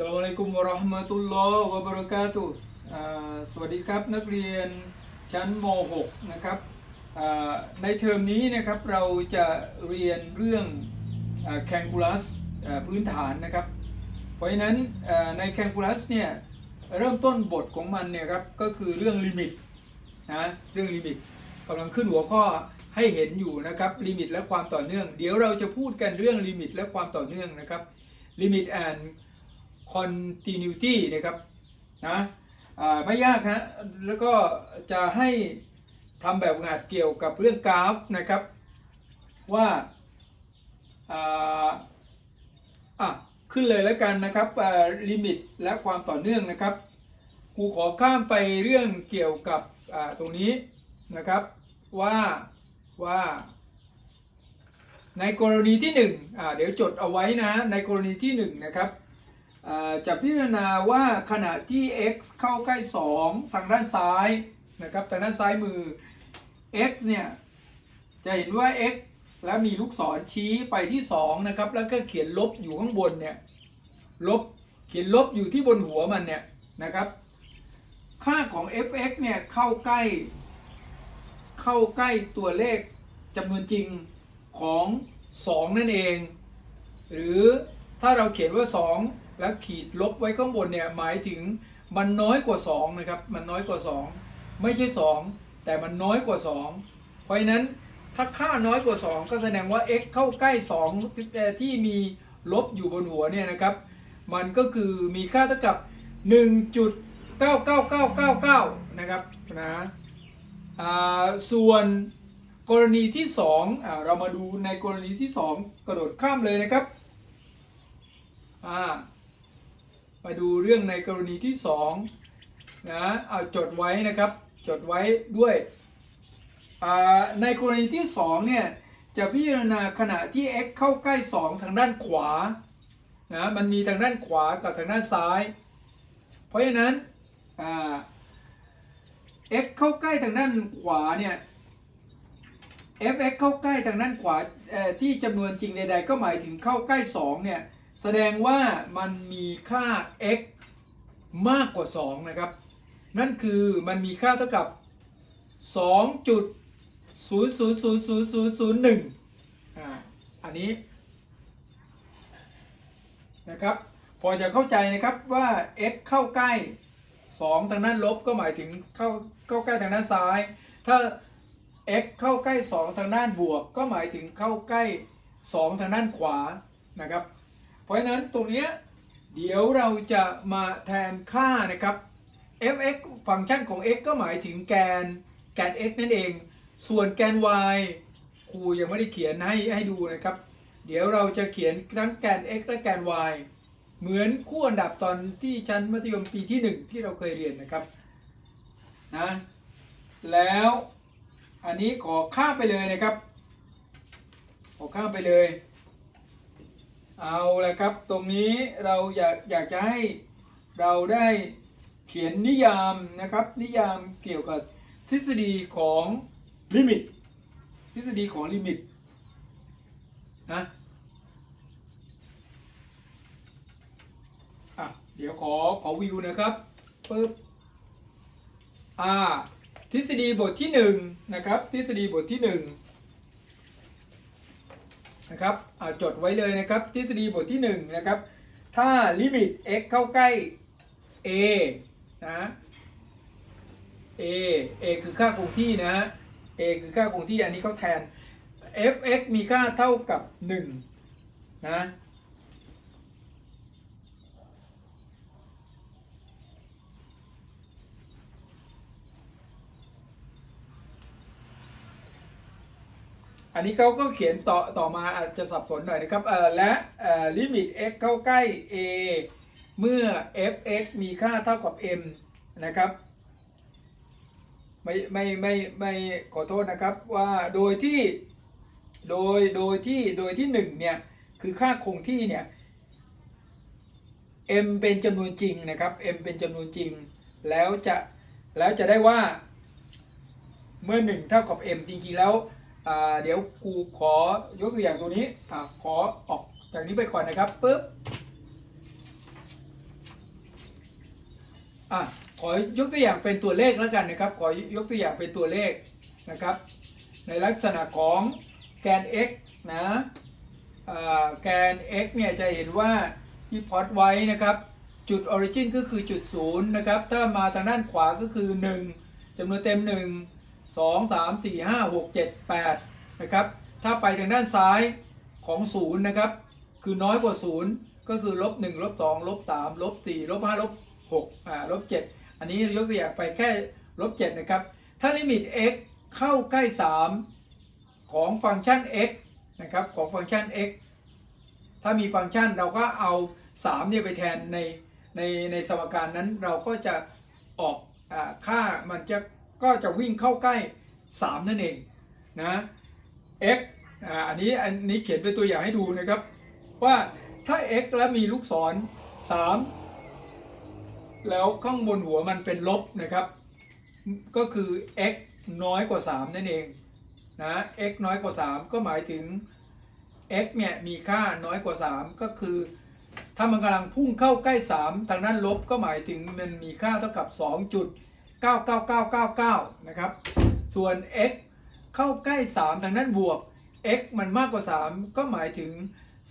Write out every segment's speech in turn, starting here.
สลามอะลัยกุมวะราะห์มะตุลลอฮ์วะบะเราะกาตุสวัสดีครับนักเรียนชั้นม .6 นะครับในเทอมนี้นะครับเราจะเรียนเรื่องแคลคูลัสพื้นฐานนะครับ เพราะฉะนั้นในแคลคูลัสเนี่ยเริ่มต้นบทของมันเนี่ยครับก็คือเรื่องลิมิตนะเรื่องลิมิตกำลังขึ้นหัวข้อให้เห็นอยู่นะครับลิมิตและความต่อเนื่อง เดี๋ยวเราจะพูดกันเรื่องลิมิตและความต่อเนื่องนะครับลิมิตแอน continuity นะครับนะไม่ยากฮะแล้วก็จะให้ทำแบบงานเกี่ยวกับเรื่องกราฟนะครับ ว่าอะขึ้นเลยแล้วกันนะครับลิมิตและความต่อเนื่องนะครับครูขอข้ามไปเรื่องเกี่ยวกับตรงนี้นะครับว่าว่าในกรณีที่หนึ่งอ่าเดี๋ยวจดเอาไว้นะในกรณีที่หนึ่งนะครับ จะพิจารณาว่าขณะที่ x เข้าใกล้ 2 ทางด้านซ้ายนะครับทางด้านซ้ายมือ x เนี่ยจะเห็นว่า x แล้วมีลูกศรชี้ไปที่ 2 นะครับ แล้วก็เขียนลบอยู่ข้างบนเนี่ยลบเขียนลบอยู่ที่บนหัวมันเนี่ยนะครับ ค่าของ f(x) เนี่ยเข้าใกล้ เข้าใกล้ตัวเลขจำนวนจริงของ 2 นั่นเอง หรือถ้าเราเขียนว่า 2 แล้วขีดลบไว้ข้างบนเนี่ยหมายถึงมันน้อยกว่า2นะครับมันน้อยกว่า 2 ไม่ใช่ 2 แต่มันน้อยกว่า 2 เพราะฉะนั้นถ้าค่าน้อยกว่า 2 ก็แสดงว่า x เข้าใกล้2เอ่อที่มีลบอยู่บนหัวเนี่ยนะครับ มันก็คือมีค่าเท่ากับ 1.99999 นะครับนะอ่าส่วนกรณีที่2อ่าเรามาดูในกรณีที่ 2 กระโดดข้ามเลยนะครับ อ่า มาดูเรื่องในกรณีที่2นะเอาจดไว้นะครับจดไว้ด้วยในกรณีที่2เนี่ยจะพิจารณาขณะที่ x เข้าใกล้ 2 ทางด้านขวานะมันมีทางด้านขวากับทางด้านซ้าย เพราะฉะนั้นอ่า x เข้าใกล้ทางด้านขวาเนี่ย fx เข้าใกล้ทางด้านขวาที่จำนวนจริงใด ๆ ก็หมายถึงเข้าใกล้ 2 เนี่ย แสดงว่ามันมีค่า x มากกว่า 2 นะครับ นั่นคือมันมีค่าเท่ากับ 2.000001อ่าอันนี้นะครับ พอจะเข้าใจนะครับว่า x เข้าใกล้ 2 ทางด้านลบก็หมายถึงเข้าเข้าใกล้ทางด้านซ้าย ถ้า x เข้าใกล้ 2 ทางด้านบวก ก็หมายถึงเข้าใกล้ 2 ทางด้านขวานะครับ เพราะฉะนั้นตรงนี้เดี๋ยวเราจะมาแทนค่านะครับ f(x) ฟังก์ชันของ x ก็หมายถึงแกนแกน x นั่นเอง ส่วนแกน y ครูยังไม่ได้เขียนให้ให้ดูนะครับ เดี๋ยวเราจะเขียนทั้งแกน x และแกน y เหมือนคู่อันดับตอนที่ชั้นมัธยมปีที่ 1 ที่เราเคยเรียนนะครับนะแล้วอันนี้ขอข้ามไปเลยนะครับ ขอข้ามไปเลย เอาละครับ ตรงนี้เราอยากอยากจะให้เราได้เขียนนิยามนะครับ นิยามเกี่ยวกับทฤษฎีของลิมิต ทฤษฎีของลิมิตนะอะเดี๋ยวขอขอวิวนะครับปึ๊บอ่าทฤษฎีบทที่หนึ่งนะครับ ทฤษฎีบทที่ห นะครับเอาจดไว้เลยนะครับทฤษฎีบทที่1นะครับถ้าลิมิต x เข้าใกล้ a นะ a a คือค่าคงที่นะ a คือค่าคงที่อันนี้เขาแทน f(x) มีค่าเท่ากับ1นะ อันนี้เขาก็เขียนต่อต่อมาอาจจะสับสนหน่อยนะครับเอ่อและเออลิมิต x เข้าใกล้ a เมื่อ f(x) มีค่าเท่ากับ m นะครับไม่ไม่ไม่ไม่ขอโทษนะครับว่าโดยที่โดยโดยที่โดยที่1เนี่ยคือค่าคงที่เนี่ย m เป็นจำนวนจริงนะครับ m เป็นจำนวนจริง แล้วจะแล้วจะได้ว่าเมื่อ 1 เท่ากับ m จริงๆแล้ว เดี๋ยวครูขอยกตัวอย่างตัวนี้อขอออกจากนี้ไปก่อนนะครับปุ๊บอะขอยกตัวอย่างเป็นตัวเลขแล้วกันนะครับ ขอยกตัวอย่างเป็นตัวเลขนะครับ ในลักษณะของแกน x นะแกน x เนี่ยจะเห็นว่าที่พอตไว้นะครับ จุด origin ก็คือจุด0นะครับ ถ้ามาทางด้านขวาก็คือ 1จำนวนเต็ม 1 2 3 4 5 6 7 8นะครับถ้าไปทางด้านซ้ายของ0นะครับคือน้อยกว่า 0 ก็คือลบ1ลบ2ลบ3ลบ4ลบ5ลบ6อ่าลบ7อันนี้ยกตัวอย่างไปแค่ลบ7นะครับถ้าลิมิต x เข้าใกล้ 3 ของฟังก์ชัน x นะครับของฟังก์ชัน x ถ้ามีฟังก์ชันเราก็เอา3เนี่ยไปแทนในในในสมการนั้นเราก็จะออกอาค่ามันจะ ก็จะวิ่งเข้าใกล้ 3 นั่นเองนะ x อันนี้อันนี้เขียนเป็นตัวอย่างให้ดูนะครับ ว่าถ้า x แล้วมีลูกศร 3 แล้วข้างบนหัวมันเป็นลบนะครับ ก็คือ x น้อยกว่า 3 นั่นเองนะ x น้อยกว่า 3 ก็หมายถึง x เนี่ยมีค่าน้อยกว่า 3 ก็คือ ถ้ามันกำลังพุ่งเข้าใกล้ 3 ทางด้านลบก็หมายถึงมันมีค่าเท่ากับ 2 99999 นะครับ ส่วน x เข้าใกล้ 3 ทางด้านบวก x มันมากกว่า 3 ก็หมายถึง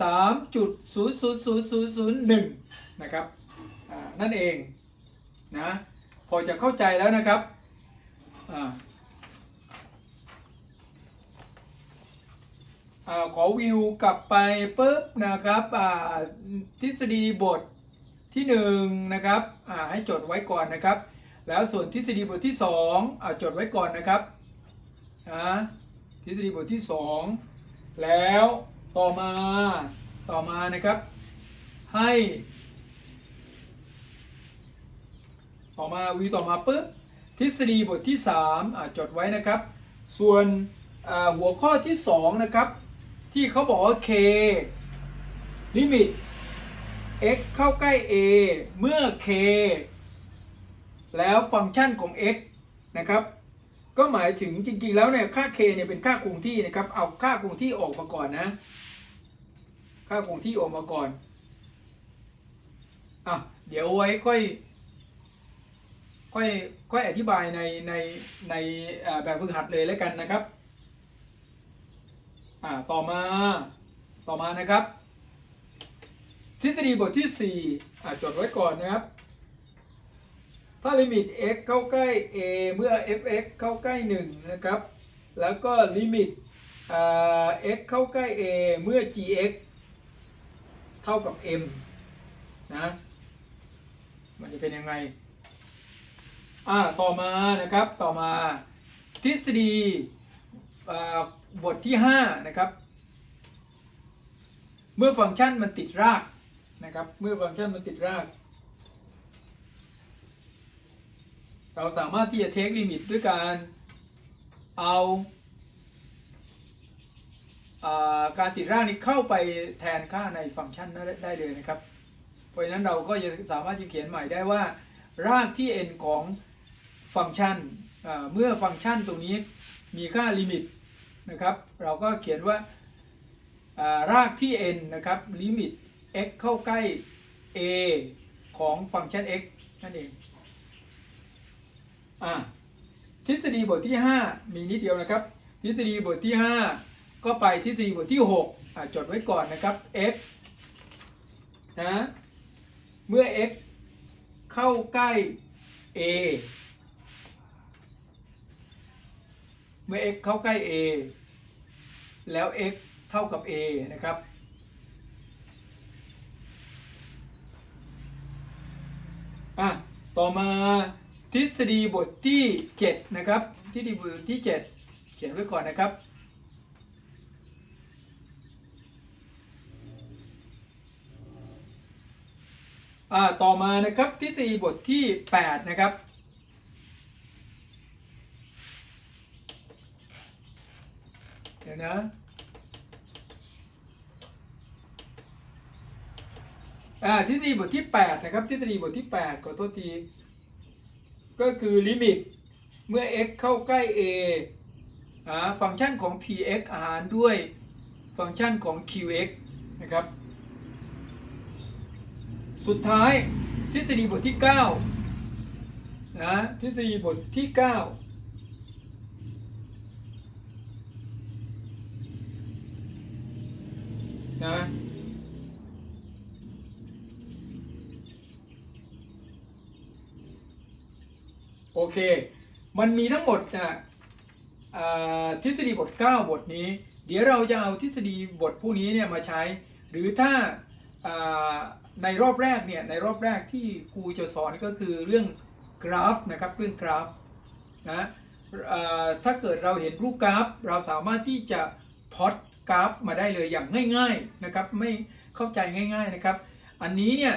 3.000001 นะครับนั่นเองนะพอจะเข้าใจแล้วนะครับอขอวิวกลับไปปุ๊บนะครับทฤษฎีบทที่1นะครับให้จดไว้ก่อนนะครับ แล้วส่วนทฤษฎีบทที่2อ่าจดไว้ก่อนนะครับนะทฤษฎีบทที่ 2 แล้วต่อมาต่อมานะครับ ให้ ต่อมาวิวต่อมาปุ๊บทฤษฎีบทที่3อ่าจดไว้นะครับ ส่วนหัวข้อที่2นะครับ ที่เขาบอกว่า k ลิมิต x เข้าใกล้ a เมื่อ k แล้วฟังก์ชันของ x นะครับ ก็หมายถึงจริงๆ แล้วเนี่ยค่า k เนี่ยเป็นค่าคงที่นะครับ เอาค่าคงที่ออกมาก่อนนะ ค่าคงที่ออกมาก่อนอะเดี๋ยวไว้ค่อยค่อยค่อยอธิบายในในในแบบฝึกหัดเลยแล้วกันนะครับอ่าต่อมาต่อมานะครับ ทฤษฎีบทที่4อ่าจดไว้ก่อนนะครับ ถ้าลิมิต x เข้าใกล้ a เมื่อ f(x) เข้าใกล้ 1 นะครับ แล้วก็ลิมิตอ่า x เข้าใกล้ a เมื่อ gx เท่ากับ m นะ มันจะเป็นยังไง อ่า ต่อมานะครับ ต่อมาทฤษฎีบทที่ 5 นะครับ เมื่อฟังก์ชันมันติดรากนะครับ เมื่อฟังก์ชันมันติดราก เราสามารถที่จะเทคลิมิตด้วยการเอาอาการติดรากนี้เข้าไปแทนค่าในฟังก์ชันนั้นได้เลยนะครับ เพราะฉะนั้นเราก็จะสามารถจะเขียนใหม่ได้ว่า รากที่ n ของฟังก์ชันเมื่อฟังก์ชันตรงนี้มีค่าลิมิตนะครับ เราก็เขียนว่าอ่ารากที่ n นะครับลิมิต x เข้าใกล้ a ของฟังก์ชัน x นั่นเอง อ่าทฤษฎีบทที่ 5 มีนิดเดียวนะครับ ทฤษฎีบทที่ 5 ก็ไปทฤษฎีบทที่6อ่าจดไว้ก่อนนะครับ x นะเมื่อ x เข้าใกล้ a เมื่อ x เข้าใกล้ a แล้ว x เท่ากับ a นะครับ อะ ต่อมา ทฤษฎีบทที่ 7 นะครับ ทฤษฎีบทที่ 7 เขียนไว้ก่อนนะครับ ต่อมานะครับทฤษฎีบทที่ 8 นะครับเดี๋ยวนะทฤษฎีบทที่ 8 นะครับทฤษฎีบทที่ 8 ขอโทษที ก็คือลิมิตเมื่อ x เข้าใกล้ a อ่าฟังก์ชันของ px หารด้วยฟังก์ชันของ qx นะครับ สุดท้ายทฤษฎีบทที่9นะทฤษฎีบทที่ 9นะ เค มันมีทั้งหมดนะทฤษฎีบท 9 บทนี้ เดี๋ยวเราจะเอาทฤษฎีบทผู้นี้เนี่ยมาใช้ หรือถ้าในรอบแรกเนี่ยในรอบแรกที่ครูจะสอนก็คือเรื่องกราฟนะครับเรื่องกราฟนะถ้าเกิดเราเห็นรูปกราฟ เราสามารถที่จะพอดกราฟมาได้เลยอย่างง่ายๆนะครับไม่เข้าใจง่าย ๆนะครับ อันนี้เนี่ย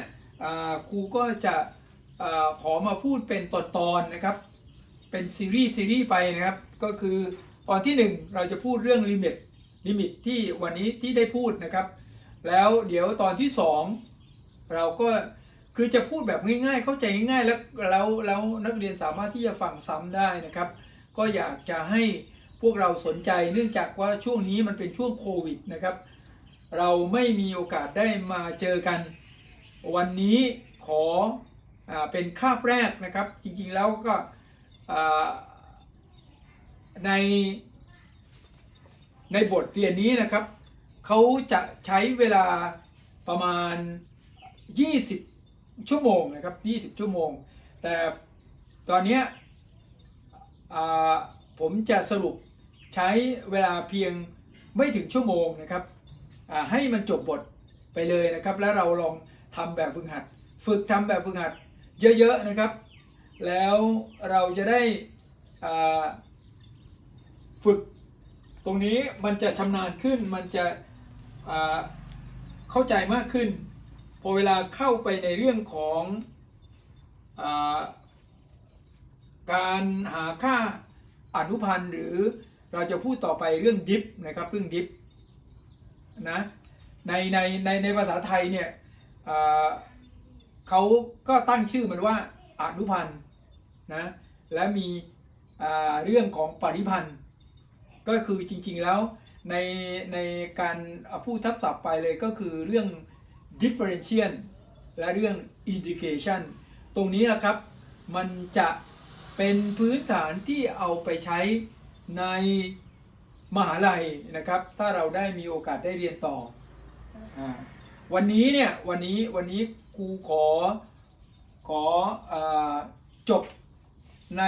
ครูก็จะ อขอมาพูดเป็นตอนๆนนะครับ เป็นซีรีส์ซีรีส์ไปนะครับ ก็คือตอนที่ 1 เราจะพูดเรื่องลิมิตลิมิตที่วันนี้ที่ได้พูดนะครับ แล้วเดี๋ยวตอนที่ 2 เราก็คือจะพูดแบบง่ายๆ เข้าใจง่ายๆแล้วแล้วแล้วนักเรียนสามารถที่จะฟังซ้ำได้นะครับ ก็อยากจะให้พวกเราสนใจเนื่องจากว่าช่วงนี้มันเป็นช่วงโควิดนะครับ เราไม่มีโอกาสได้มาเจอกัน วันนี้ขอ เป็นคาบแรกนะครับ จริงๆแล้วก็ในในบทเรียนนี้นะครับ เขาจะใช้เวลาประมาณ 20 ชั่วโมงนะครับ 20 ชั่วโมง แต่ตอนนี้ผมจะสรุปใช้เวลาเพียงไม่ถึงชั่วโมงนะครับ ให้มันจบบทไปเลยนะครับ แล้วเราลองทำแบบฝึกหัด ฝึกทำแบบฝึกหัด เยอะๆนะครับ แล้วเราจะได้ฝึกตรงนี้มันจะชำนาญขึ้นมันจะเข้าใจมากขึ้น พอเวลาเข้าไปในเรื่องของอาการหาค่าอนุพันธ์หรือเราจะพูดต่อไปเรื่องดิฟนะครับเรื่องดิฟนะในในในในภาษาไทยเนี่ย เขาก็ตั้งชื่อมันว่าอนุพันธ์นะและมีเรื่องของปริพันธ์ ก็คือจริงๆแล้วในในการเอาพูดทับศัพท์ไปเลยก็คือเรื่อง differential และเรื่อง integration ตรงนี้นะครับ มันจะเป็นพื้นฐานที่เอาไปใช้ในมหาลัยนะครับ ถ้าเราได้มีโอกาสได้เรียนต่ออวันนี้เนี่ยวันนี้วันนี้ ครูขอขออจบใน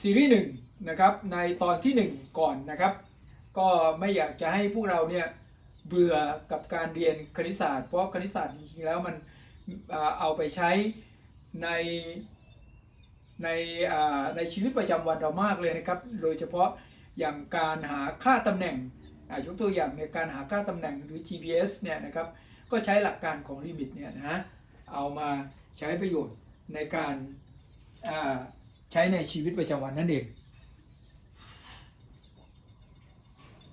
ซีรีส์หนึ่งนะครับในตอนที่หนึ่งก่อนนะครับ ก็ไม่อยากจะให้พวกเราเนี่ยเบื่อกับการเรียนคณิตศาสตร์ เพราะคณิตศาสตร์จริงๆแล้วมันเอาไปใช้ในในในชีวิตประจำวันเรามากเลยนะครับ โดยเฉพาะอย่างการหาค่าตำแหน่งอ่ายกตัวอย่างในการหาค่าตำแหน่งหรือ GPS เนี่ยนะครับ ก็ใช้หลักการของลิมิตเนี่ยนะเอามาใช้ประโยชน์ในการใช้ในชีวิตประจำวันนั่นเอง